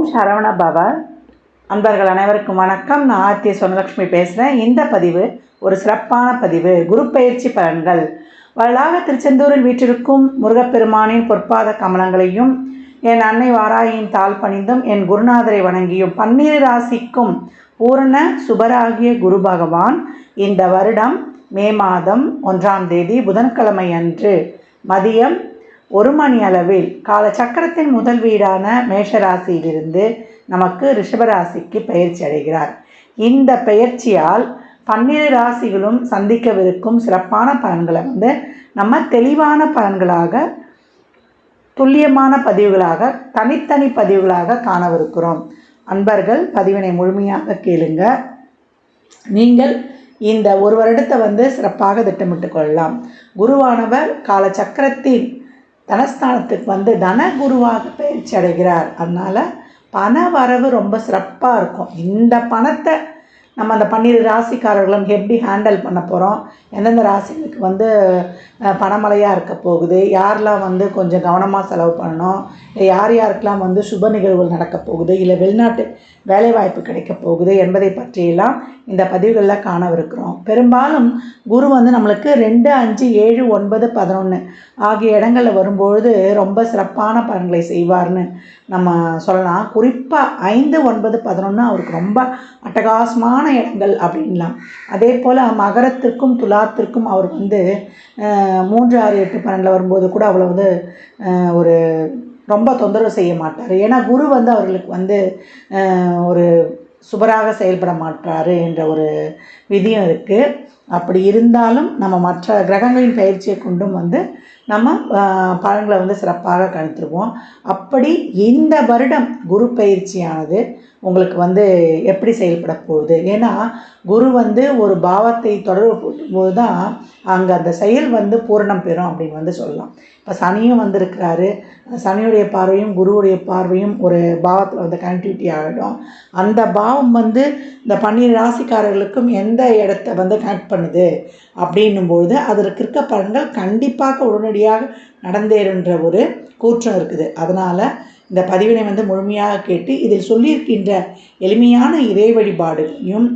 ஓம் சரவண பவ. அன்பர்கள் அனைவருக்கும் வணக்கம். நான் ஆர்த்திய சொன்னலக்ஷ்மி பேசுகிறேன் இந்த பதிவு ஒரு சிறப்பான பதிவு. குரு பயிற்சி பலன்கள். வரலாக திருச்செந்தூரில் வீற்றிருக்கும் முருகப்பெருமானின் பொற்பாத கமலங்களையும் என் அன்னை வாராயின் தாள் பணிந்தும் என் குருநாதரை வணங்கியும் பன்னிரு ராசிக்கும் பூரண சுபராகிய குரு பகவான் இந்த வருடம் மே மாதம் ஒன்றாம் தேதி புதன்கிழமை அன்று மதியம் ஒரு மணி அளவில் கால சக்கரத்தின் முதல் வீடான மேஷராசியிலிருந்து நமக்கு ரிஷபராசிக்கு பயிற்சி அடைகிறார். இந்த பெயர்ச்சியால் பன்னிரு ராசிகளும் சந்திக்கவிருக்கும் சிறப்பான பலன்களை வந்து நம்ம தெளிவான பலன்களாக துல்லியமான பதிவுகளாக தனித்தனி பதிவுகளாக காணவிருக்கிறோம். அன்பர்கள் பதிவினை முழுமையாக கேளுங்க. நீங்கள் இந்த ஒரு வருடத்தை வந்து சிறப்பாக திட்டமிட்டு கொள்ளலாம். குருவானவர் கால சக்கரத்தின் தனஸ்தானத்துக்கு வந்து தன குருவாக பயிற்சி அடைகிறார். அதனால் பண வரவு ரொம்ப சிறப்பாக இருக்கும். இந்த பணத்தை நம்ம அந்த பன்னிரு ராசிக்காரர்களும் எப்படி ஹேண்டில் பண்ண போகிறோம் எந்தெந்த ராசிகளுக்கு வந்து பணமழையாக இருக்க போகுது? யாரெலாம் வந்து கொஞ்சம் கவனமாக செலவு பண்ணணும்? இல்லை யார் யாருக்கெல்லாம் வந்து சுப நிகழ்வுகள் நடக்க போகுது? இல்லை வெளிநாட்டு வேலைவாய்ப்பு கிடைக்க போகுது என்பதை பற்றியெல்லாம் இந்த பதிவுகளில் காணவிருக்கிறோம். பெரும்பாலும் குரு வந்து நம்மளுக்கு ரெண்டு அஞ்சு ஏழு ஒன்பது பதினொன்று ஆகிய இடங்களில் வரும்பொழுது ரொம்ப சிறப்பான பலன்களை செய்வார்னு நம்ம சொல்லலாம். குறிப்பாக ஐந்து ஒன்பது பதினொன்று அவருக்கு ரொம்ப அட்டகாசமான இடங்கள் அப்படின்லாம். அதே போல் மகரத்திற்கும் துலாத்திற்கும் அவர் வந்து மூன்று ஆறு எட்டு பன்னெண்டில் வரும்போது கூட அவ்வளோ வந்து ஒரு ரொம்ப தொந்தரவு செய்ய மாட்டார். ஏன்னா குரு வந்து அவர்களுக்கு வந்து ஒரு சுபராக செயல்பட மாட்டார் என்ற ஒரு விதியும் இருக்குது அப்படி இருந்தாலும் நம்ம மற்ற கிரகங்களின் பயிற்சியை கொண்டும் வந்து நம்ம ஆஹ், பலன்களை வந்து சிறப்பாக கணித்துருவோம். அப்படி இந்த வருடம் குரு பயிற்சியானது உங்களுக்கு வந்து எப்படி செயல்பட போகுது? ஏன்னா குரு வந்து ஒரு பாவத்தை தொடர்பு போது தான் அங்கே அந்த செயல் வந்து பூரணம் பெறும் அப்படின்னு வந்து சொல்லலாம். இப்போ சனியும் வந்திருக்கிறாரு. சனியுடைய பார்வையும் குருவுடைய பார்வையும் ஒரு பாவத்தில் வந்து கனெக்டிவிட்டி ஆகிடும் அந்த பாவம் வந்து இந்த பன்னீர் ராசிக்காரர்களுக்கும் எந்த இடத்த வந்து கனெக்ட் பண்ணுது. அப்படின்னும்பொழுது அதற்கு இருக்க பலன்கள் கண்டிப்பாக உடனடியாக நடந்தேறுன்ற ஒரு கூற்றம் இருக்குது. அதனால் இந்த பதிவினை வந்து முழுமையாக கேட்டு இதில் சொல்லியிருக்கின்ற எளிமையான இறை வழிபாடுகளையும்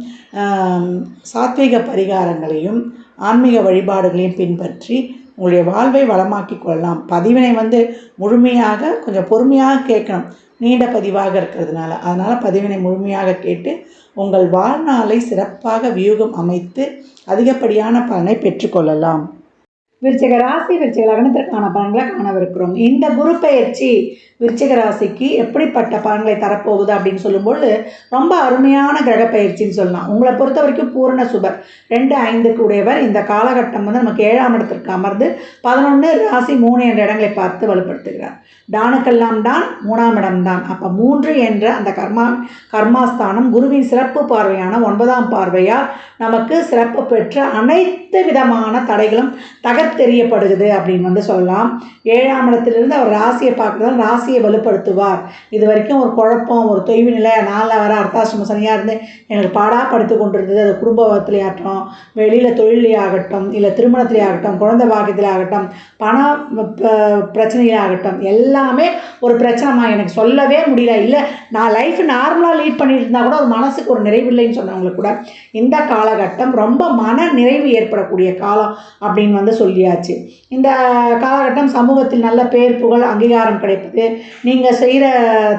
சாத்விக சாத்வீக பரிகாரங்களையும் ஆன்மீக வழிபாடுகளையும் பின்பற்றி உங்களுடைய வாழ்வை வளமாக்கி கொள்ளலாம். பதிவினை வந்து முழுமையாக கொஞ்சம் பொறுமையாக கேட்கணும். நீண்ட பதிவாக இருக்கிறதுனால. அதனால் பதிவினை முழுமையாக கேட்டு உங்கள் வாழ்நாளை சிறப்பாக வியூகம் அமைத்து அதிகப்படியான பலனை பெற்றுக்கொள்ளலாம். விருச்சிக ராசி விருச்சிக லக்னத்திற்கான பலன்களை காணவிருக்கிறோம். இந்த குரு பயிற்சி விருச்சிக ராசிக்கு எப்படிப்பட்ட பலன்களை தரப்போகுது அப்படின்னு சொல்லும்போது ரொம்ப அருமையான கிரக பயிற்சின்னு சொல்லலாம். உங்களை பொறுத்த வரைக்கும் பூரண சுபர். ரெண்டு ஐந்துக்கு உடையவர். இந்த காலகட்டம் வந்து நமக்கு ஏழாம் இடத்திற்கு அமர்ந்து பதினொன்று ராசி மூணு என்ற இடங்களை பார்த்து வலுப்படுத்துகிறார். டானுக்கெல்லாம் டான் மூணாம் இடம் தான். அப்போ மூன்று என்ற அந்த கர்மா கர்மாஸ்தானம் குருவின் சிறப்பு பார்வையான ஒன்பதாம் பார்வையால் நமக்கு சிறப்பு பெற்ற அனைத்து விதமான தடைகளும் தெரியப்படுகிறது அப்படின்னு வந்து சொல்லலாம். ஏழாம் இடத்துலேருந்து அவர் ராசியை பார்க்குறதால் ராசியை வலுப்படுத்துவார். இது வரைக்கும் ஒரு குழப்பம் ஒரு தொய்வு நிலை நாளில் வர அர்த்தாசிரம சனியாக இருந்து எனக்கு பாடாக படுத்து கொண்டிருந்தது. அது குடும்பத்திலே ஆகட்டும் வெளியில் தொழிலே ஆகட்டும் இல்லை திருமணத்திலே ஆகட்டும் குழந்தை பாக்கியத்திலே ஆகட்டும் பண ப- பிரச்சனையிலே ஆகட்டும் எல்லாமே ஒரு பிரச்சனைமா எனக்கு சொல்லவே முடியல. இல்லை நான் லைஃப் நார்மலாக லீட் பண்ணிட்டு இருந்தால் கூட ஒரு மனசுக்கு ஒரு நிறைவு இல்லைன்னு சொன்னவங்களுக்கு கூட இந்த காலகட்டம் ரொம்ப மன நிறைவு ஏற்படக்கூடிய காலம் அப்படின்னு வந்து சொல்லி சொல்லியாச்சு. இந்த காலகட்டம் சமூகத்தில் நல்ல பேர் புகழ் அங்கீகாரம் கிடைப்பது. நீங்கள் செய்கிற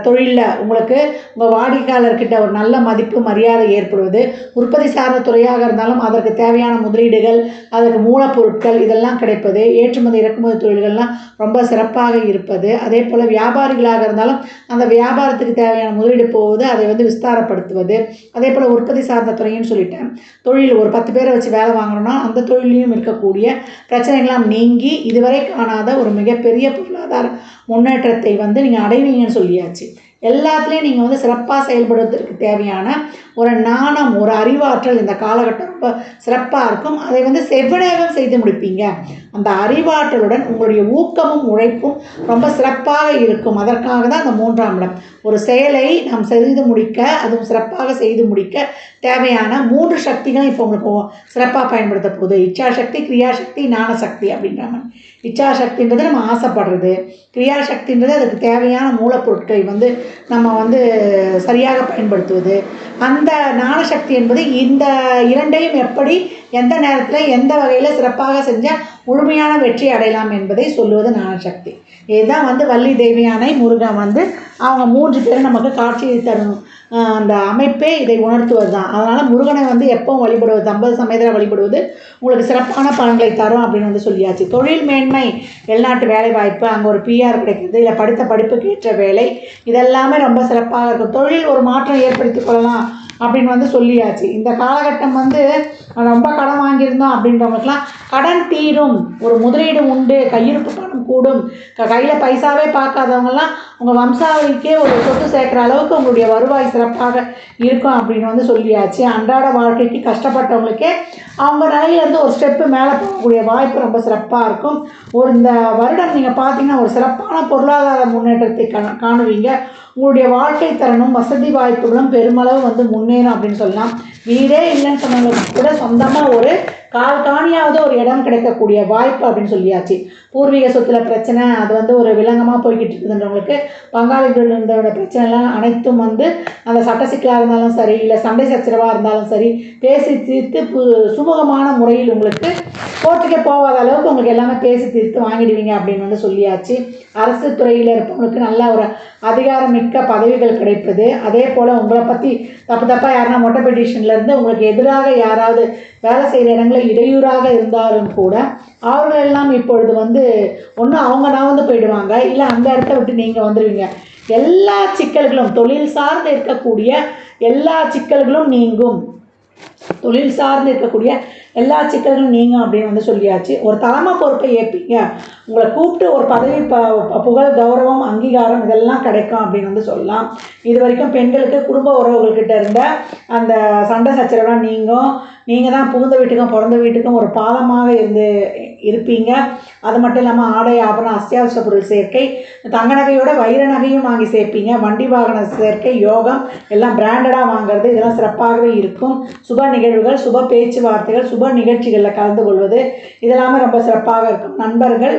தொழிலில் உங்களுக்கு உங்கள் வாடிக்கையாளர்கிட்ட ஒரு நல்ல மதிப்பு மரியாதை ஏற்படுவது. உற்பத்தி சார்ந்த துறையாக இருந்தாலும் அதற்கு தேவையான முதலீடுகள் அதற்கு மூலப்பொருட்கள் இதெல்லாம் கிடைப்பது. ஏற்றுமதி இறக்குமதி தொழில்கள்லாம் ரொம்ப சிறப்பாக இருப்பது. அதே போல் வியாபாரிகளாக இருந்தாலும் அந்த வியாபாரத்துக்கு தேவையான முதலீடு போவது அதை வந்து விஸ்தாரப்படுத்துவது. அதே போல் உற்பத்தி சார்ந்த துறைன்னு சொல்லிட்டேன். தொழில் ஒரு பத்து பேரை வச்சு வேலை வாங்குறோம்னா அந்த தொழிலையும் இருக்கக்கூடிய பிரச்சனைகள்லாம் நீங்கி இதுவரை காணாத ஒரு மிகப்பெரிய பொருளாதார முன்னேற்றத்தை வந்து நீங்கள் அடைவீங்கன்னு சொல்லியாச்சு. எல்லாத்துலேயும் நீங்கள் வந்து சிறப்பாக செயல்படுவதற்கு தேவையான ஒரு நாணம் ஒரு அறிவாற்றல் இந்த காலகட்டம் ரொம்ப சிறப்பாக இருக்கும். அதை வந்து செவ்வனேகம் செய்து முடிப்பீங்க. அந்த அறிவாற்றலுடன் உங்களுடைய ஊக்கமும் உழைப்பும் ரொம்ப சிறப்பாக இருக்கும். அதற்காக தான் அந்த மூன்றாம் இடம். ஒரு செயலை நாம் செய்து முடிக்க அதுவும் சிறப்பாக செய்து முடிக்க தேவையான மூன்று சக்திகளும் இப்போ உங்களுக்கு சிறப்பாக பயன்படுத்த போகுது. இச்சாசக்தி கிரியாசக்தி ஞானசக்தி அப்படின்றாங்க இச்சாசக்தின்றது நம்ம ஆசைப்படுறது. கிரியாசக்தின்றது அதுக்கு தேவையான மூலப்பொருட்களை வந்து நம்ம வந்து சரியாக பயன்படுத்துவது. அந்த ஞானசக்தி என்பது இந்த இரண்டையும் எப்படி எந்த நேரத்தில் எந்த வகையில் சிறப்பாக செஞ்சால் முழுமையான வெற்றி அடையலாம் என்பதை சொல்லுவது ஞானசக்தி. இதுதான் வந்து வள்ளி தேவியானை முருகன் வந்து அவங்க மூன்று பேரும் நமக்கு காட்சியை தரும். அந்த அமைப்பே இதை உணர்த்துவது தான் அதனால் முருகனை வந்து எப்பவும் வழிபடுவது ஐம்பது சமயத்தில் வழிபடுவது உங்களுக்கு சிறப்பான பலன்களை தரும் அப்படின்னு வந்து சொல்லியாச்சு. தொழில் மேன்மை வெளிநாட்டு வேலை வாய்ப்பு அங்கே ஒரு பிஆர் கிடைக்குது. இல்லை படித்த படிப்புக்கு ஏற்ற வேலை. இதெல்லாமே ரொம்ப சிறப்பாக இருக்கும். தொழில் ஒரு மாற்றம் ஏற்படுத்தி கொள்ளலாம். அப்படின்னு வந்து சொல்லியாச்சு. இந்த காலகட்டம் வந்து ரொம்ப கடன் வாங்கியிருந்தோம் அப்படின்றவங்களுக்குலாம் கடன் தீரும். ஒரு முதலீடு உண்டு கையிருப்பு பணம் கூடும். க கையில் பைசாவே பார்க்காதவங்கலாம் உங்கள் வம்சாவளிக்கே ஒரு சொத்து சேர்க்குற அளவுக்கு உங்களுடைய வருவாய் சிறப்பாக இருக்கும் அப்படின்னு வந்து சொல்லியாச்சு. அன்றாட வாழ்க்கைக்கு கஷ்டப்பட்டவங்களுக்கே அவங்க நிலையிலேருந்து ஒரு ஸ்டெப்பு மேலே போகக்கூடிய வாய்ப்பு ரொம்ப சிறப்பாக இருக்கும். ஒரு இந்த வருடம் நீங்கள் பார்த்தீங்கன்னா ஒரு சிறப்பான பொருளாதார முன்னேற்றத்தை கா காணுவீங்க. உங்களுடைய வாழ்க்கை தரணும் வசதி வாய்ப்புகளும் பெருமளவு வந்து முன்னேறும் அப்படின்னு சொல்லலாம். வீடே இல்லைன்னு சொன்னவங்களுக்கு கூட சொந்தமாக ஒரு கால் காணியாவது ஒரு இடம் கிடைக்கக்கூடிய வாய்ப்பு அப்படின்னு சொல்லியாச்சு. பூர்வீக சொத்துல பிரச்சனை அது வந்து ஒரு விலங்கமாக போய்கிட்டு இருக்குதுன்றவங்களுக்கு பங்காளிகள் இருந்தோட பிரச்சனைலாம் அனைத்தும் வந்து அந்த சட்ட சிக்கலாக இருந்தாலும் சரி இல்லை சண்டை சச்சரவாக இருந்தாலும் சரி பேசி தீர்த்து பு- சுமூகமான முறையில் உங்களுக்கு கோர்ட்டுக்கே போகாத அளவுக்கு உங்களுக்கு எல்லாமே பேசி தீர்த்து வாங்கிடுவீங்க அப்படின்னு வந்து சொல்லியாச்சு. அரசு துறையில் இருப்பவங்களுக்கு நல்ல ஒரு அதிகாரமிக்க பதவிகள் கிடைப்பது. அதே போல் உங்களை பற்றி தப்பு தப்பாக யாருன்னா மொட்டை பெட்டிஷன்லேருந்து உங்களுக்கு எதிராக யாராவது வேலை செய்கிற இடங்களில் இடையூறாக இருந்தாலும் கூட அவர்கள் எல்லாம் இப்பொழுது வந்து ஒன்று அவங்க நகர்ந்து போயிடுவாங்க இல்லை அந்த இடத்த விட்டு நீங்கள் வந்துடுவீங்க எல்லா சிக்கல்களும் தொழில் சார்ந்து இருக்கக்கூடிய எல்லா சிக்கல்களும் நீங்கும். தொழில் சார்ந்து இருக்கக்கூடிய எல்லா சிக்கல்களும் நீங்கும் அப்படின்னு வந்து சொல்லியாச்சு. ஒரு தலைமை பொறுப்பை ஏற்பீங்க. உங்களை கூப்பிட்டு ஒரு பதவி ப புகழ் கௌரவம் அங்கீகாரம் இதெல்லாம் கிடைக்கும் அப்படின்னு வந்து சொல்லலாம். இது வரைக்கும் பெண்களுக்கு குடும்ப உறவுகள்கிட்ட இருந்த அந்த சண்டை சச்சரவுலாம் நீங்கும். நீங்கள் தான் புகுந்த வீட்டுக்கும் பிறந்த வீட்டுக்கும் ஒரு பாலமாக இருந்து இருப்பீங்க. அது மட்டும் இல்லாமல் ஆடை ஆபரணம் அத்தியாவசிய பொருள் சேர்க்கை தங்க நகையோட வைர நகையும் வாங்கி சேர்ப்பீங்க. வண்டி வாகன சேர்க்கை யோகம் எல்லாம் பிராண்டடாக வாங்குறது இதெல்லாம் சிறப்பாகவே இருக்கும். சுப நிகழ்வுகள் சுப பேச்சுவார்த்தைகள் சுப நிகழ்ச்சிகளில் கலந்து கொள்வது இதெல்லாமே ரொம்ப சிறப்பாக இருக்கும். நண்பர்கள்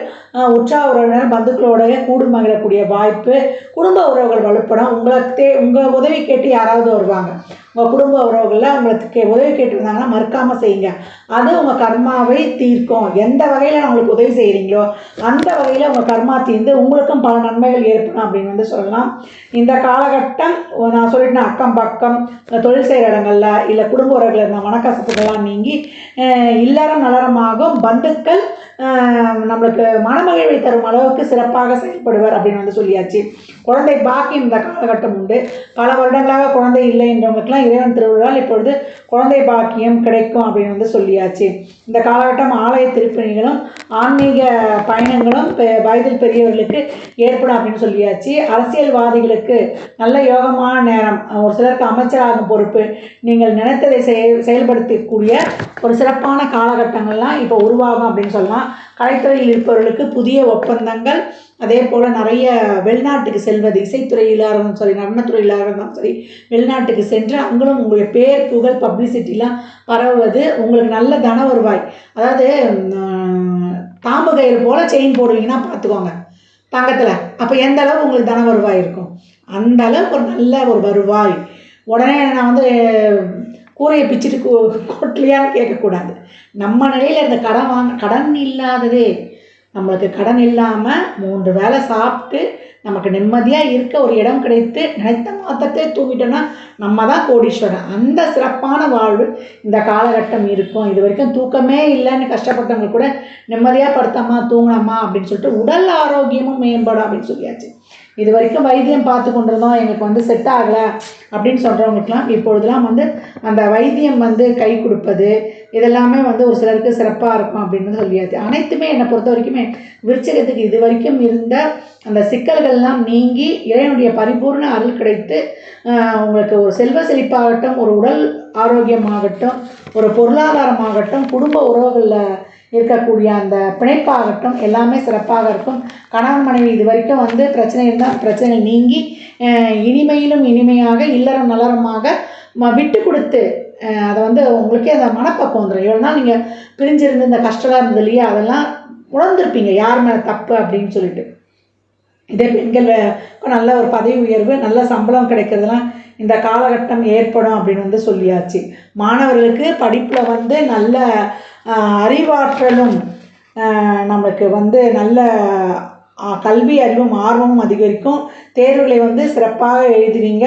உற்சாக உறவினர் பந்துக்களோடைய கூடு மகிழக்கூடிய வாய்ப்பு குடும்ப உறவுகள் வலுப்படும். உங்களுக்கு தே உங்கள் உதவி கேட்டு யாராவது வருவாங்க. உங்கள் குடும்ப உறவுகளில் உங்களுக்கு உதவி கேட்டிருந்தாங்கன்னா மறுக்காமல் செய்யுங்க. அது உங்கள் கர்மாவை தீர்க்கும். எந்த வகையில் அவங்களுக்கு உதவி செய்கிறீங்களோ அந்த வகையில் உங்கள் கர்மா தீர்ந்து உங்களுக்கும் பல நன்மைகள் ஏற்படும் அப்படின்னு வந்து சொல்லலாம். இந்த காலகட்டம் நான் சொல்லிட்டேன் அக்கம் பக்கம் தொழில் செய்கிற இடங்கள்ல இல்லை குடும்ப உறவுகள் இருந்த மனக்கசப்புகள்லாம் நீங்கி இல்லறம் நலரமாகும் பந்துக்கள் நம்மளுக்கு மனமகிழ்வை தரும் அளவுக்கு சிறப்பாக செயல்படுவார் அப்படின்னு வந்து சொல்லியாச்சு. குழந்தை பாக்கி இந்த காலகட்டம் உண்டு. பல வருடங்களாக குழந்தை இல்லை என்றவங்களுக்குலாம் இறைவன் திருவிழால் இப்பொழுது குழந்தை பாக்கியம் கிடைக்கும் அப்படின்னு வந்து சொல்லியாச்சு. இந்த காலகட்டம் ஆலய திருப்பணிகளும் ஆன்மீக பயணங்களும் பெ- வயதில் பெரியவர்களுக்கு ஏற்படும் அப்படின்னு சொல்லியாச்சு. அரசியல்வாதிகளுக்கு நல்ல யோகமான நேரம். ஒரு சிலருக்கு அமைச்சராகும் பொறுப்பு. நீங்கள் நினைத்ததை செய் செயல்படுத்தக்கூடிய ஒரு சிறப்பான காலகட்டங்கள்லாம் இப்போ உருவாகும் அப்படின்னு சொல்லலாம். கலைத்துறையில் இருப்பவர்களுக்கு புதிய ஒப்பந்தங்கள் அதே போல் நிறைய வெளிநாட்டுக்கு செல்வது இசைத்துறையிலாக இருந்தாலும் சரி நடனத்துறையிலாக இருந்தாலும் சரி வெளிநாட்டுக்கு சென்று அங்களும் உங்களுடைய பேர் புகழ் பப்ளிசிட்டிலாம் பரவுவது உங்களுக்கு நல்ல தன வருவாய். அதாவது உம், தாம்பு கயிறு போல் செயின் போடுவீங்கன்னா பார்த்துக்கோங்க தங்கத்தில் அப்போ எந்த அளவு உங்களுக்கு தன வருவாய் இருக்கும்? அந்த அளவுக்கு ஒரு நல்ல ஒரு வருவாய். உடனே நான் வந்து கூரையை பிச்சுட்டு கோ கொட்டலையான்னு கேட்கக்கூடாது. நம்ம நிலையில் இந்த கடன் வாங்க கடன் இல்லாததே நம்மளுக்கு கடன் இல்லாமல் மூன்று வேளை சாப்பிட்டு நமக்கு நிம்மதியாக இருக்க ஒரு இடம் கிடைத்து நினைத்த மாத்தத்தை தூங்கிட்டோன்னா நம்ம தான் கோடீஸ்வரன். அந்த சிறப்பான வாழ்வு இந்த காலகட்டம் இருக்கும். இது வரைக்கும் தூக்கமே இல்லைன்னு கஷ்டப்பட்டவங்க கூட நிம்மதியாக படுத்தம்மா தூங்கினம்மா அப்படின்னு சொல்லிட்டு உடல் ஆரோக்கியமும் மேம்படும் அப்படின்னு சொல்லியாச்சு. இது வரைக்கும் வைத்தியம் பார்த்து கொண்டிருந்தோம் எங்களுக்கு வந்து செட் ஆகலை அப்படின்னு சொல்கிறவங்களுக்குலாம் இப்பொழுதெல்லாம் வந்து அந்த வைத்தியம் வந்து கை கொடுப்பது இதெல்லாமே வந்து ஒரு சிலருக்கு சிறப்பாக இருக்கும் அப்படின்னு சொல்லியாச்சு. அனைத்துமே என்னை பொறுத்த வரைக்குமே விருச்சகத்துக்கு இது வரைக்கும் இருந்த அந்த சிக்கல்கள்லாம் நீங்கி இறைவனுடைய பரிபூர்ண அருள் கிடைத்து உங்களுக்கு ஒரு செல்வ செழிப்பாகட்டும் ஒரு உடல் ஆரோக்கியமாகட்டும் ஒரு பொருளாதாரமாகட்டும் குடும்ப உறவுகளில் இருக்கக்கூடிய அந்த பிணைப்பாகட்டும் எல்லாமே சிறப்பாக இருக்கும். கணவன் மனைவி இது வரைக்கும் வந்து பிரச்சனை இருந்தால் பிரச்சனை நீங்கி இனிமையிலும் இனிமையாக இல்லறம் நலரமாக ம- விட்டு கொடுத்து அதை வந்து உங்களுக்கே அந்த மனப்பக்கம் வந்துடும் இவ்வளோ நாள் நீங்கள் பிரிஞ்சிருந்து இந்த கஷ்டம் இருந்தது இல்லையா? அதெல்லாம் உணர்ந்துருப்பீங்க. யார் மேலே தப்பு அப்படின்னு சொல்லிட்டு. இதே பெண்கள் நல்ல ஒரு பதவி உயர்வு நல்ல சம்பளம் கிடைக்கிறதுலாம் இந்த காலகட்டம் ஏற்படும் அப்படின்னு வந்து சொல்லியாச்சு. மாணவர்களுக்கு படிப்பில் வந்து நல்ல அறிவாற்றலும் நமக்கு வந்து நல்ல கல்வி அறிவும் ஆர்வமும் அதிகரிக்கும். தேர்வுகளை வந்து சிறப்பாக எழுதுவீங்க.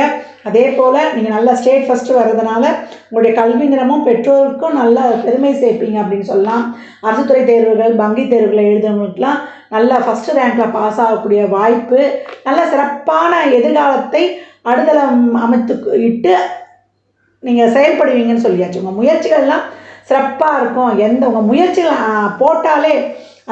அதே போல் நீங்கள் நல்லா ஸ்டேட் ஃபஸ்ட்டு வர்றதுனால உங்களுடைய கல்வி நிறமும் பெற்றோருக்கும் நல்ல பெருமை சேர்ப்பீங்க அப்படின்னு சொல்லலாம். அரசுத்துறை தேர்வுகள் வங்கி தேர்வுகளை எழுதுறவங்களுக்குலாம் நல்ல ஃபஸ்ட்டு ரேங்கில் பாஸ் ஆகக்கூடிய வாய்ப்பு. நல்ல சிறப்பான எதிர்காலத்தை அடுதளம் அமைத்து இட்டு நீங்கள் செயல்படுவீங்கன்னு சொல்லியாச்சு. உங்கள் முயற்சிகள்லாம் சிறப்பாக இருக்கும். எந்த உங்கள் முயற்சிகள் போட்டாலே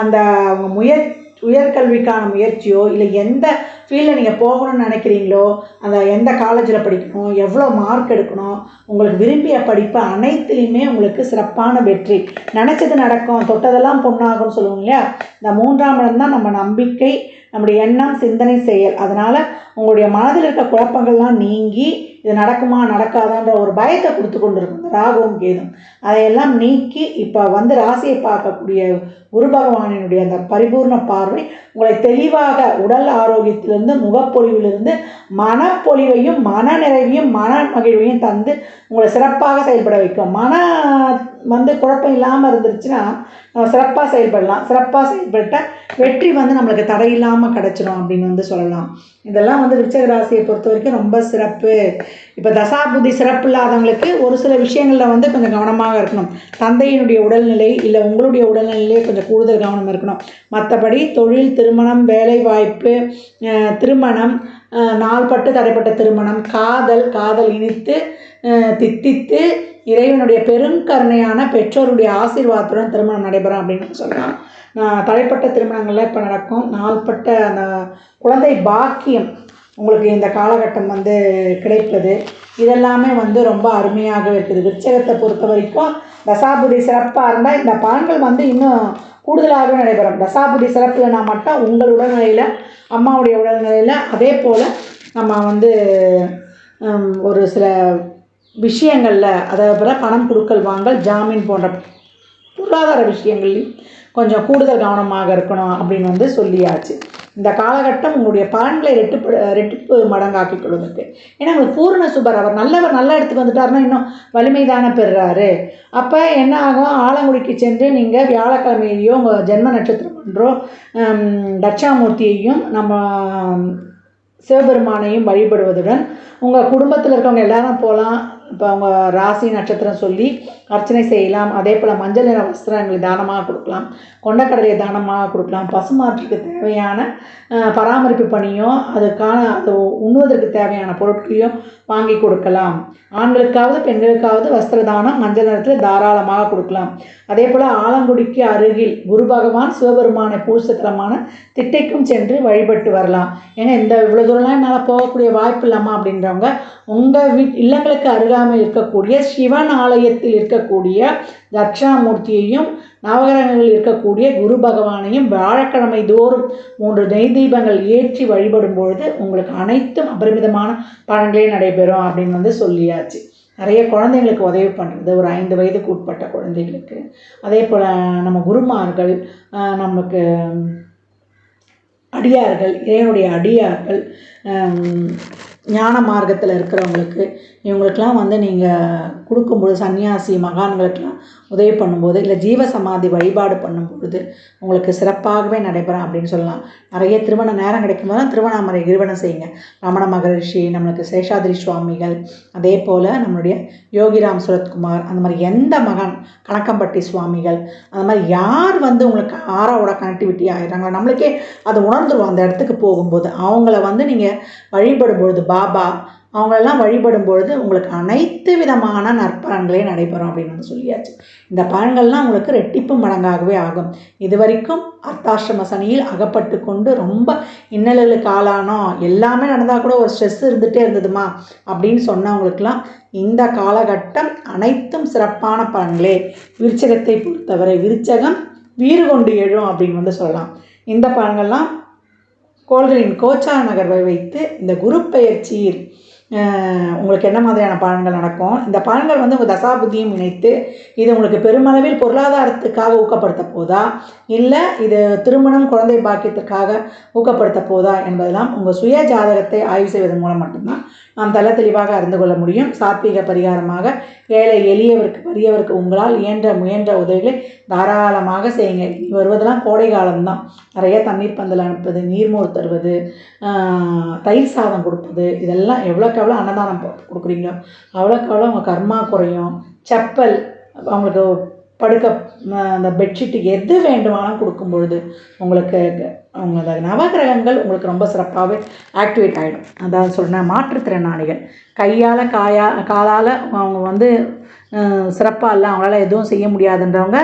அந்த உங்கள் முயற்சி உயர்கல்விக்கான முயற்சியோ இல்லை எந்த ஃபீல்டில் நீங்கள் போகணும்னு நினைக்கிறீங்களோ அந்த எந்த காலேஜில் படிக்கணும் எவ்வளோ மார்க் எடுக்கணும் உங்களுக்கு விரும்பிய படிப்பு அனைத்துலேயுமே உங்களுக்கு சிறப்பான வெற்றி. நினச்சது நடக்கும் தொட்டதெல்லாம் பொண்ணாகும்னு சொல்லுவோம் இல்லையா? இந்த மூன்றாம் இடம் தான் நம்ம நம்பிக்கை நம்முடைய எண்ணம் சிந்தனை செயல். அதனால் உங்களுடைய மனதில் இருக்க குழப்பங்கள்லாம் நீங்கி இது நடக்குமா நடக்காதான்ற ஒரு பயத்தை கொடுத்து கொண்டு இருக்கும் இந்த ராகுவும் கேதும் அதையெல்லாம் நீக்கி இப்போ வந்து ராசியை பார்க்கக்கூடிய குரு பகவானினுடைய அந்த பரிபூர்ண பார்வை உங்களை தெளிவாக உடல் ஆரோக்கியத்திலிருந்து முகப்பொழிவிலிருந்து மனப்பொழிவையும் மன நிறைவையும் மன மகிழ்வையும் தந்து உங்களை சிறப்பாக செயல்பட வைக்கும். மன வந்து குழப்பம் இல்லாமல் இருந்துருச்சுன்னா நம்ம சிறப்பாக செயல்படலாம். சிறப்பாக செயல்பட்ட வெற்றி வந்து நம்மளுக்கு தடையில்லாமல் கிடச்சிடும் அப்படின்னு வந்து சொல்லலாம். இதெல்லாம் வந்து விருச்சக ராசியை பொறுத்த வரைக்கும் ரொம்ப சிறப்பு. இப்போ தசாபுதி சிறப்பு இல்லாதவங்களுக்கு ஒரு சில விஷயங்களில் வந்து கொஞ்சம் கவனமாக இருக்கணும். தந்தையினுடைய உடல்நிலை இல்லை உங்களுடைய உடல்நிலையிலே கொஞ்சம் கூடுதல் கவனம் இருக்கணும். மற்றபடி தொழில் திருமணம் வேலை வாய்ப்பு திருமணம் நாள்பட்டு தடைப்பட்ட திருமணம் காதல் காதல் இனித்து தித்தித்து இறைவனுடைய பெருங்கருணையான பெற்றோருடைய ஆசீர்வாதத்துடன் திருமணம் நடைபெறும் அப்படின்னு சொல்லலாம் தடைப்பட்ட திருமணங்கள்லாம் இப்போ நடக்கும். நாள்பட்ட அந்த குழந்தை பாக்கியம் உங்களுக்கு இந்த காலகட்டம் வந்து கிடைப்பது. இதெல்லாமே வந்து ரொம்ப அருமையாக இருக்குது. விருச்சகத்தை பொறுத்த வரைக்கும் தசாபுதி சிறப்பாக இருந்தால் இந்த பலன்கள் வந்து இன்னும் கூடுதலாகவே நடைபெறும். தசாபுதி சிறப்புலனா மட்டும் உங்கள் உடல்நிலையில் அம்மாவுடைய உடல்நிலையில் அதே போல் நம்ம வந்து ஒரு சில விஷயங்களில் அதை போல் பணம் கொடுக்கல் வாங்கல் ஜாமீன் போன்ற பொருளாதார விஷயங்கள்லையும் கொஞ்சம் கூடுதல் கவனமாக இருக்கணும் அப்படின்னு வந்து சொல்லியாச்சு. இந்த காலகட்டம் உங்களுடைய பலன்களை ரெட்டிப்பு ரெட்டிப்பு மடங்காக்கிக் கொள்வதற்கு. ஏன்னா உங்களுக்கு பூர்ண சுபர் அவர் நல்லவர் நல்ல இடத்துக்கு வந்துட்டாருன்னா இன்னும் வலிமை தானே பெறுறாரு. அப்போ என்ன ஆகும்? ஆலங்குடிக்கு சென்று நீங்கள் வியாழக்கிழமையிலையோ உங்கள் ஜென்ம நட்சத்திரம் ஒன்றோ தட்சாமூர்த்தியையும் நம்ம சிவபெருமானையும் வழிபடுவதுடன் உங்கள் குடும்பத்தில் இருக்கவங்க எல்லாரும் போகலாம் இப்போ அவங்க ராசி நட்சத்திரம் சொல்லி அர்ச்சனை செய்யலாம். அதே போல் மஞ்சள் நிற வஸ்திரங்களை தானமாக கொடுக்கலாம். கொண்டக்கடலையை தானமாக கொடுக்கலாம். பசுமாட்டுக்கு தேவையான பராமரிப்பு பணியும் அதுக்கான அது உண்ணுவதற்கு தேவையான பொருட்களையும் வாங்கி கொடுக்கலாம். ஆண்களுக்காவது பெண்களுக்காவது வஸ்திர தானம் மஞ்சள் நிறத்தில் தாராளமாக கொடுக்கலாம். அதே போல் ஆலங்குடிக்கு அருகில் குரு பகவான் சிவபெருமானை பூசத்தலமான திட்டைக்கும் சென்று வழிபட்டு வரலாம். ஏன்னா இந்த இவ்வளோ தூரம்லாம் என்னால் போகக்கூடிய வாய்ப்பு இல்லாமா அப்படின்றவங்க உங்கள் வீட் இல்லங்களுக்கு அருகாமல் இருக்கக்கூடிய சிவன் ஆலயத்தில் இருக்க இருக்கக்கூடிய தட்சிணாமூர்த்தியையும் நவகிரகங்களில் இருக்கக்கூடிய குரு பகவானையும் வியாழக்கிழமை தோறும் மூன்று நெய் தீபங்கள் ஏற்றி வழிபடும் பொழுது உங்களுக்கு அனைத்தும் அபரிமிதமான பலன்களே நடைபெறும் அப்படின்னு வந்து சொல்லியாச்சு. நிறைய குழந்தைங்களுக்கு உதவி பண்ணுறது ஒரு ஐந்து வயதுக்கு உட்பட்ட குழந்தைகளுக்கு. அதே போல் நம்ம குருமார்கள் நமக்கு அடியார்கள் இறைவனுடைய அடியார்கள் ஞான மார்க்கத்தில் இருக்கிறவங்களுக்கு இவங்களுக்கெல்லாம் வந்து நீங்கள் கொடுக்கும்போது சன்னியாசி மகான்களுக்கெல்லாம் உதவி பண்ணும்போது இல்லை ஜீவ சமாதி வழிபாடு பண்ணும்பொழுது உங்களுக்கு சிறப்பாகவே நடைபெறும் அப்படின்னு சொல்லலாம். நிறைய திருமண நேரம் கிடைக்கும் போது திருவண்ணாமலை கிருவணம் செய்யுங்க. ரமண மகரிஷி நம்மளுக்கு சேஷாதிரி சுவாமிகள் அதே போல் நம்மளுடைய யோகிராம் சுரத்குமார் அந்த மாதிரி எந்த மகான் கணக்கம்பட்டி சுவாமிகள் அந்த மாதிரி யார் வந்து உங்களுக்கு ஆறாவோட கனெக்டிவிட்டி ஆகிடுறாங்களோ நம்மளுக்கே அதை உணர்ந்துருவோம் அந்த இடத்துக்கு போகும்போது அவங்கள வந்து நீங்கள் வழிபடும் பொழுது பாபா அவங்களெல்லாம் வழிபடும் பொழுது உங்களுக்கு அனைத்து விதமான நற்பலன்களே நடைபெறும் அப்படின்னு வந்து சொல்லியாச்சு. இந்த பலன்கள்லாம் உங்களுக்கு ரெட்டிப்பு மடங்காகவே ஆகும். இது வரைக்கும் அர்த்தாசிரம சனியில் அகப்பட்டு கொண்டு ரொம்ப இன்னல்களுக்கு ஆளானோம் எல்லாமே நடந்தால் கூட ஒரு ஸ்ட்ரெஸ் இருந்துகிட்டே இருந்ததுமா அப்படின்னு சொன்னவங்களுக்கெல்லாம் இந்த காலகட்டம் அனைத்தும் சிறப்பான பலன்களே. விருச்சகத்தை பொறுத்தவரை விருச்சகம் வீறு கொண்டு எழும் அப்படின்னு வந்து சொல்லலாம். இந்த பலன்கள்லாம் கோள்களின் கோச்சார நகர்வை வைத்து இந்த குரு பெயர்ச்சியில் உங்களுக்கு என்ன மாதிரியான பலன்கள் நடக்கும்? இந்த பலன்கள் வந்து உங்கள் தசாபுத்தியும் இணைத்து இது உங்களுக்கு பெருமளவில் பொருளாதாரத்துக்காக ஊக்கப்படுத்த போதா? இல்லை இது திருமணம் குழந்தை பாக்கியத்திற்காக ஊக்கப்படுத்த போதா என்பதெல்லாம் உங்கள் சுய ஜாதகத்தை ஆய்வு செய்வதன் மூலம் மட்டும்தான் நாம் தள்ள தெளிவாக அறிந்து கொள்ள முடியும். சாத்வீக பரிகாரமாக ஏழை எளியவருக்கு பெரியவருக்கு உங்களால் இயன்ற முயன்ற உதவிகளை தாராளமாக செய்யுங்க. இனி வருவதெல்லாம் கோடை காலம்தான். நிறைய தண்ணீர் பந்தல் அனுப்புவது நீர்மோர் தருவது தயிர் சாதம் கொடுப்பது இதெல்லாம் எவ்வளோக்கு எவ்வளோ அன்னதானம் கொடுக்குறீங்களோ அவ்வளோக்கு எவ்வளோ உங்கள் கர்மா குறையும். செப்பல் அவங்களுக்கு படுக்க அந்த பெட்ஷீட்டு எது வேண்டுமானாலும் கொடுக்கும் பொழுது உங்களுக்கு உங்களோட நவகிரகங்கள் உங்களுக்கு ரொம்ப சிறப்பாகவே ஆக்டிவேட் ஆகிடும் அதாவது சொல்கிறேன் மாற்றுத்திறனாளிகள். கையால் காயா காலால் அவங்க வந்து சிறப்பாக இல்லை அவங்களால எதுவும் செய்ய முடியாதுன்றவங்க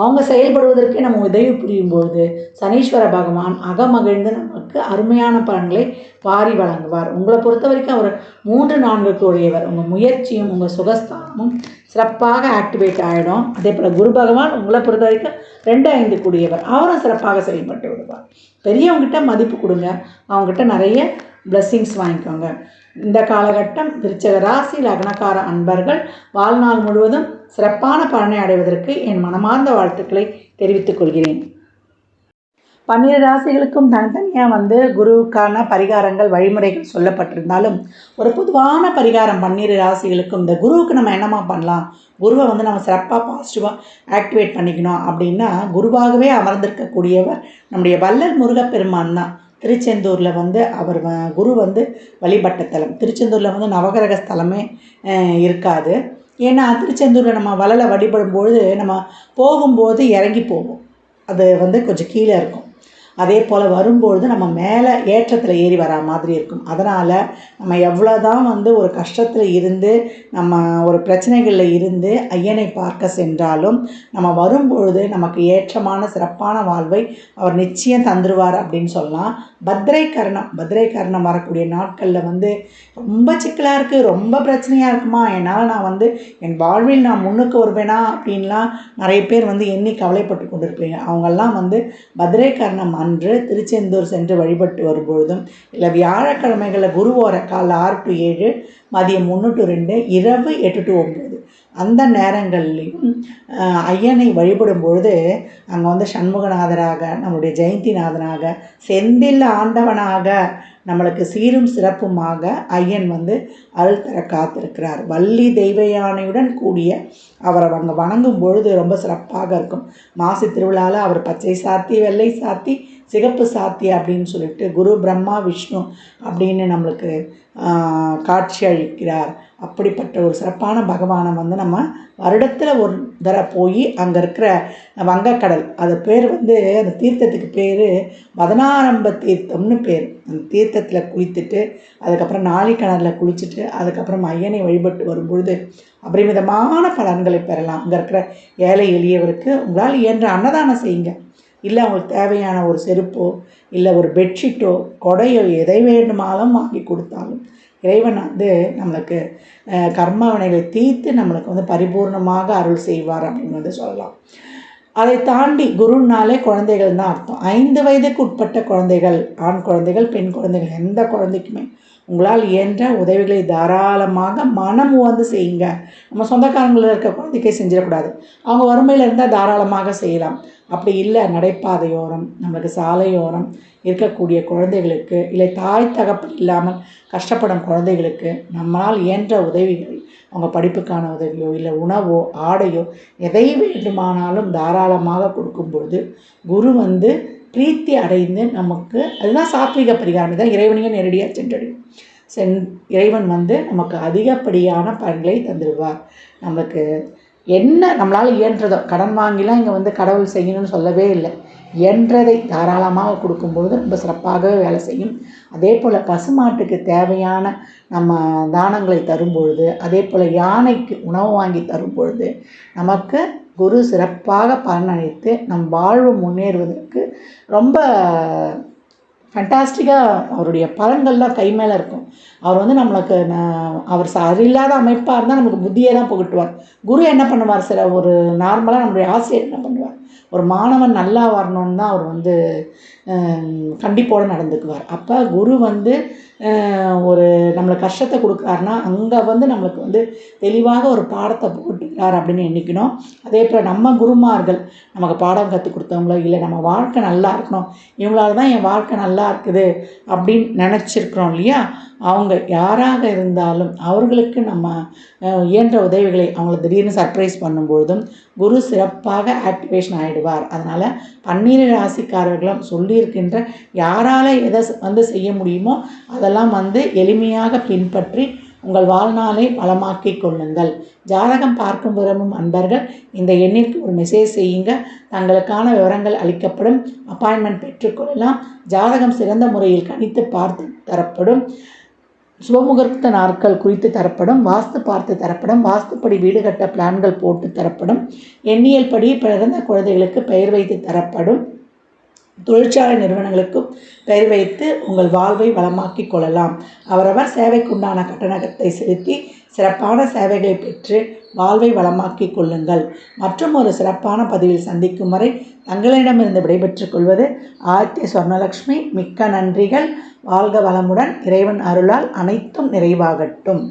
அவங்க செயல்படுவதற்கே நம்ம உதவி புரியும்பொழுது சனீஸ்வர பகவான் அகமகிழ்ந்து நமக்கு அருமையான பலன்களை வாரி வழங்குவார். உங்களை பொறுத்த வரைக்கும் அவர் மூன்று நான்கு உடையவர் உங்கள் முயற்சியும் உங்கள் சுகஸ்தானமும் சிறப்பாக ஆக்டிவேட் ஆகிடும் அதே போல் குரு பகவான் உங்களை பொறுத்த வரைக்கும் ரெண்டு ஐந்து கூடியவர். அவரும் சிறப்பாக செயல்பட்டு விடுவார். பெரியவங்ககிட்ட மதிப்பு கொடுங்க. அவங்ககிட்ட நிறைய blessings வாங்கிக்கோங்க. இந்த காலகட்டம் விருச்சக ராசி லக்னக்கார அன்பர்கள் வாழ்நாள் முழுவதும் சிறப்பான பலனை அடைவதற்கு என் மனமார்ந்த வாழ்த்துக்களை தெரிவித்துக் கொள்கிறேன். பன்னிரு ராசிகளுக்கும் தனித்தனியாக வந்து குருவுக்கான பரிகாரங்கள் வழிமுறைகள் சொல்லப்பட்டிருந்தாலும் ஒரு பொதுவான பரிகாரம் பன்னிரு ராசிகளுக்கும் இந்த குருவுக்கு நம்ம என்னமா பண்ணலாம்? குருவை வந்து நம்ம சிறப்பாக பாசிட்டிவாக ஆக்டிவேட் பண்ணிக்கணும். அப்படின்னா குருவாகவே அமர்ந்திருக்கக்கூடியவர் நம்முடைய வள்ளல் முருகப்பெருமான் தான். திருச்செந்தூரில் வந்து அவர் வ- குரு வந்து வழிபட்ட தலம். திருச்செந்தூரில் வந்து நவகிரக ஸ்தலமே இருக்காது. ஏன்னா திருச்செந்தூரில் நம்ம வளலை வழிபடும் பொழுது நம்ம போகும்போது இறங்கி போவோம். அது வந்து கொஞ்சம் கீழே இருக்கும். அதே போல் வரும்பொழுது நம்ம மேலே ஏற்றத்தில் ஏறி வரா மாதிரி இருக்கும். அதனால் நம்ம எவ்வளோ தான் வந்து ஒரு கஷ்டத்தில் இருந்து நம்ம ஒரு பிரச்சனைகளில் இருந்து ஐயனை பார்க்க சென்றாலும் நம்ம வரும்பொழுது நமக்கு ஏற்றமான சிறப்பான வாழ்வை அவர் நிச்சயம் தந்துடுவார் அப்படின்னு சொல்லலாம். பத்ரை கரணம் பத்ரை வரக்கூடிய நாட்களில் வந்து ரொம்ப சிக்கலாக இருக்குது ரொம்ப பிரச்சனையாக இருக்குமா? என்னால் நான் வந்து என் வாழ்வில் நான் முன்னுக்கு வருவேனா? அப்படின்லாம் நிறைய பேர் வந்து எண்ணி கவலைப்பட்டு கொண்டிருப்பீங்க. அவங்கெல்லாம் வந்து பத்ரை கர்ணம் அன்று திருச்செந்தூர் சென்று வழிபட்டு வரும்பொழுதும் இல்லை வியாழக்கிழமைகளில் குரு ஓர காலை ஆறு டு ஏழு மதியம் ஒன்று டு ரெண்டு இரவு எட்டு டு ஒம்பது அந்த நேரங்கள்லையும் ஐயனை வழிபடும் பொழுது அங்கே வந்து சண்முகநாதராக நம்முடைய ஜெயந்திநாதனாக செந்தில் ஆண்டவனாக நம்மளுக்கு சீரும் சிறப்புமாக ஐயன் வந்து அருள் தர காத்திருக்கிறார். வள்ளி தெய்வ யானையுடன் கூடிய அவரை அங்கே வணங்கும் பொழுது ரொம்ப சிறப்பாக இருக்கும். மாசி திருவிழாவில் அவர் பச்சை சாத்தி வெள்ளை சாத்தி சிகப்பு சாத்தி அப்படின்னு சொல்லிட்டு குரு பிரம்மா விஷ்ணு அப்படின்னு நம்மளுக்கு காட்சி அளிக்கிறார். அப்படிப்பட்ட ஒரு சிறப்பான பகவானை வந்து நம்ம வருடத்தில் ஒரு தடவை போய் அங்கே இருக்கிற வங்கக்கடல் அது பேர் வந்து அந்த தீர்த்தத்துக்கு பேர் மதனாரம்ப தீர்த்தம்னு பேர். அந்த தீர்த்தத்தில் குளித்துட்டு அதுக்கப்புறம் நாளிக்கிணறில் குளிச்சுட்டு அதுக்கப்புறம் ஐயனை வழிபட்டு வரும்பொழுது அபரிமிதமான பலன்களை பெறலாம். அங்கே இருக்கிற ஏழை எளியவருக்கு உங்களால் இயன்ற அன்னதானம் செய்யுங்க. இல்லை அவங்களுக்கு தேவையான ஒரு செருப்போ இல்லை ஒரு பெட்ஷீட்டோ கொடையோ எதை வேண்டுமானாலும் வாங்கி கொடுத்தாலும் இறைவன் வந்து நம்மளுக்கு கர்மாவினைகளை தீர்த்து நம்மளுக்கு வந்து பரிபூர்ணமாக அருள் செய்வார் அப்படின்னு வந்து சொல்லலாம். அதை தாண்டி குருனாலே குழந்தைகள் தான் அர்த்தம். ஐந்து வயதுக்கு உட்பட்ட குழந்தைகள் ஆண் குழந்தைகள் பெண் குழந்தைகள் எந்த குழந்தைக்குமே உங்களால் இயன்ற உதவிகளை தாராளமாக மனம் உவந்து செய்யுங்க. நம்ம சொந்தக்காரங்களில் இருக்க குழந்தைக்கே செஞ்சிடக்கூடாது. அவங்க வறுமையில் இருந்தால் தாராளமாக செய்யலாம். அப்படி இல்லை நடைபாதையோரம் நம்மளுக்கு சாலையோரம் இருக்கக்கூடிய குழந்தைகளுக்கு இல்லை தாய் தகப்பன் இல்லாமல் கஷ்டப்படும் குழந்தைகளுக்கு நம்மளால் இயன்ற உதவிகள் அவங்க படிப்புக்கான உதவியோ இல்லை உணவோ ஆடையோ எதை வேண்டுமானாலும் தாராளமாக கொடுக்கும்பொழுது குரு வந்து பிரீத்தி அடைந்து நமக்கு அதுதான் சாத்விக பரிகாரம். தான் இறைவனையும் நேரடியாக சென்றடையும். சென் இறைவன் வந்து நமக்கு அதிகப்படியான பலன்களை தந்துடுவார் நமக்கு என்ன நம்மளால் இயன்றதோ? கடன் வாங்கிலாம் இங்கே வந்து கடவுள் செய்யணும்னு சொல்லவே இல்லை. இயன்றதை தாராளமாக கொடுக்கும்பொழுது ரொம்ப சிறப்பாகவே வேலை செய்யும். அதே போல் பசுமாட்டுக்கு தேவையான நம்ம தானங்களை தரும்பொழுது அதே போல் யானைக்கு உணவு வாங்கி தரும் பொழுது நமக்கு குரு சிறப்பாக பலனளித்து நம் வாழ்வு முன்னேறுவதற்கு ரொம்ப ஃபண்டாஸ்டிக்காக அவருடைய பலன்கள்லாம் கை மேலே இருக்கும். அவர் வந்து நம்மளுக்கு ந- அவர் சரியில்லாத அமைப்பாக இருந்தால் நமக்கு புத்தியை தான் புகட்டுவார். குரு என்ன பண்ணுவார் சில ஒரு நார்மலாக நம்மளுடைய ஆசிரியர் என்ன பண்ணுவார்? ஒரு மாணவன் நல்லா வரணும்னு தான் அவர் வந்து கண்டிப்போடு நடந்துக்குவார். அப்போ குரு வந்து ஒரு நம்மளுக்கு கஷ்டத்தை கொடுக்குறாருன்னா அங்கே வந்து நம்மளுக்கு வந்து தெளிவாக ஒரு பாடத்தை போட்டுக்கிறார் அப்படின்னு எண்ணிக்கணும். அதே போல் நம்ம குருமார்கள் நமக்கு பாடம் கற்றுக் கொடுத்தவங்களோ இல்லை நம்ம வாழ்க்கை நல்லா இருக்கணும் இவங்களால தான் என் வாழ்க்கை நல்லா இருக்குது அப்படின்னு நினச்சிருக்கிறோம் இல்லையா? அவங்க யாராக இருந்தாலும் அவர்களுக்கு நம்ம இயன்ற உதவிகளை அவங்கள திடீர்னு சர்ப்ரைஸ் பண்ணும்பொழுதும் குரு சிறப்பாக ஆக்டிவேஷன் ஆகிடுவார் அதனால் பன்னீர் ராசிக்காரர்களும் சொல்லியிருக்கின்ற யாரால் எதை வந்து செய்ய முடியுமோ அதெல்லாம் வந்து எளிமையாக பின்பற்றி உங்கள் வாழ்நாளை பலமாக்கி கொள்ளுங்கள். ஜாதகம் பார்க்கும் விரும்பும் அன்பர்கள் இந்த எண்ணிற்கு ஒரு மெசேஜ் செய்யுங்க. தங்களுக்கான விவரங்கள் அளிக்கப்படும். அப்பாயின்மெண்ட் பெற்றுக்கொள்ளலாம் ஜாதகம் சிறந்த முறையில் கணித்து பார்த்து தரப்படும். சுபமுகூர்த்த நாட்கள் குறித்து தரப்படும் வாஸ்து பார்த்து தரப்படும் வாஸ்துப்படி வீடு கட்ட பிளான்கள் போட்டு தரப்படும் எண்ணியல் படி பிறந்த குழந்தைகளுக்கு பெயர் வைத்து தரப்படும் தொழிற்சாலை நிறுவனங்களுக்கும் பெயர் வைத்து உங்கள் வாழ்வை வளமாக்கிக் கொள்ளலாம். அவரவர் சேவைக்குண்டான கட்டணத்தை செலுத்தி சிறப்பான சேவைகளை பெற்று வாழ்வை வளமாக்கிக் கொள்ளுங்கள். மற்றும் ஒரு சிறப்பான பதிவில் சந்திக்கும் வரை தங்களிடமிருந்து விடைபெற்றுக் கொள்வது ஆதித்ய சொர்ணலக்ஷ்மி. மிக்க நன்றிகள். வாழ்க வளமுடன். இறைவன் அருளால் அனைத்தும் நிறைவாகட்டும்.